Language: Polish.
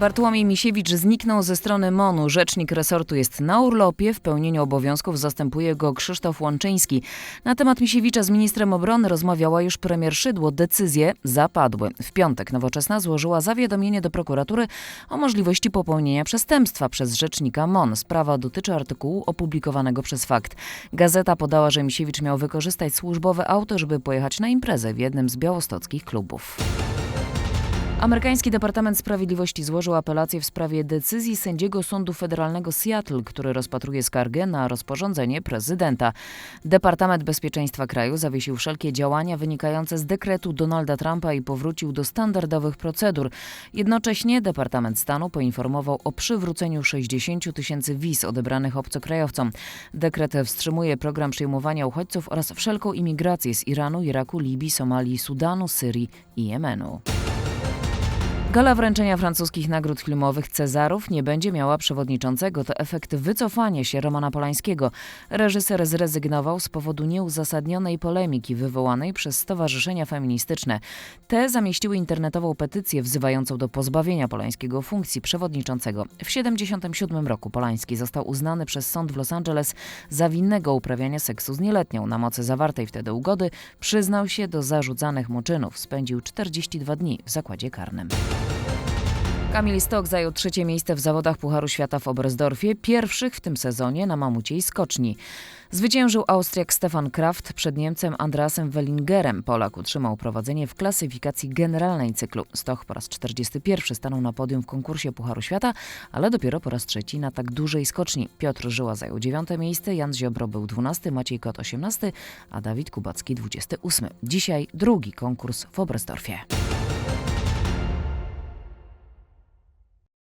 Bartłomiej Misiewicz zniknął ze strony MONU. Rzecznik resortu jest na urlopie. W pełnieniu obowiązków zastępuje go Krzysztof Łączyński. Na temat Misiewicza z ministrem obrony rozmawiała już premier Szydło. Decyzje zapadły. W piątek Nowoczesna złożyła zawiadomienie do prokuratury o możliwości popełnienia przestępstwa przez rzecznika MON. Sprawa dotyczy artykułu opublikowanego przez Fakt. Gazeta podała, że Misiewicz miał wykorzystać służbowe auto, żeby pojechać na imprezę w jednym z białostockich klubów. Amerykański Departament Sprawiedliwości złożył apelację w sprawie decyzji sędziego Sądu Federalnego Seattle, który rozpatruje skargę na rozporządzenie prezydenta. Departament Bezpieczeństwa kraju zawiesił wszelkie działania wynikające z dekretu Donalda Trumpa i powrócił do standardowych procedur. Jednocześnie Departament Stanu poinformował o przywróceniu 60 tysięcy wiz odebranych obcokrajowcom. Dekret wstrzymuje program przyjmowania uchodźców oraz wszelką imigrację z Iranu, Iraku, Libii, Somalii, Sudanu, Syrii i Jemenu. Gala wręczenia francuskich nagród filmowych Cezarów nie będzie miała przewodniczącego. To efekt wycofania się Romana Polańskiego. Reżyser zrezygnował z powodu nieuzasadnionej polemiki wywołanej przez stowarzyszenia feministyczne. Te zamieściły internetową petycję wzywającą do pozbawienia Polańskiego funkcji przewodniczącego. W 1977 roku Polański został uznany przez sąd w Los Angeles za winnego uprawiania seksu z nieletnią. Na mocy zawartej wtedy ugody przyznał się do zarzucanych mu czynów. Spędził 42 dni w zakładzie karnym. Kamil Stok zajął trzecie miejsce w zawodach Pucharu Świata w Oberstdorfie, pierwszych w tym sezonie na mamuciej skoczni. Zwyciężył Austriak Stefan Kraft przed Niemcem Andreasem Wellingerem. Polak utrzymał prowadzenie w klasyfikacji generalnej cyklu. Stoch po raz 41 stanął na podium w konkursie Pucharu Świata, ale dopiero po raz trzeci na tak dużej skoczni. Piotr Żyła zajął dziewiąte miejsce, Jan Ziobro był 12, Maciej Kot 18, a Dawid Kubacki 28. Dzisiaj drugi konkurs w Oberstdorfie.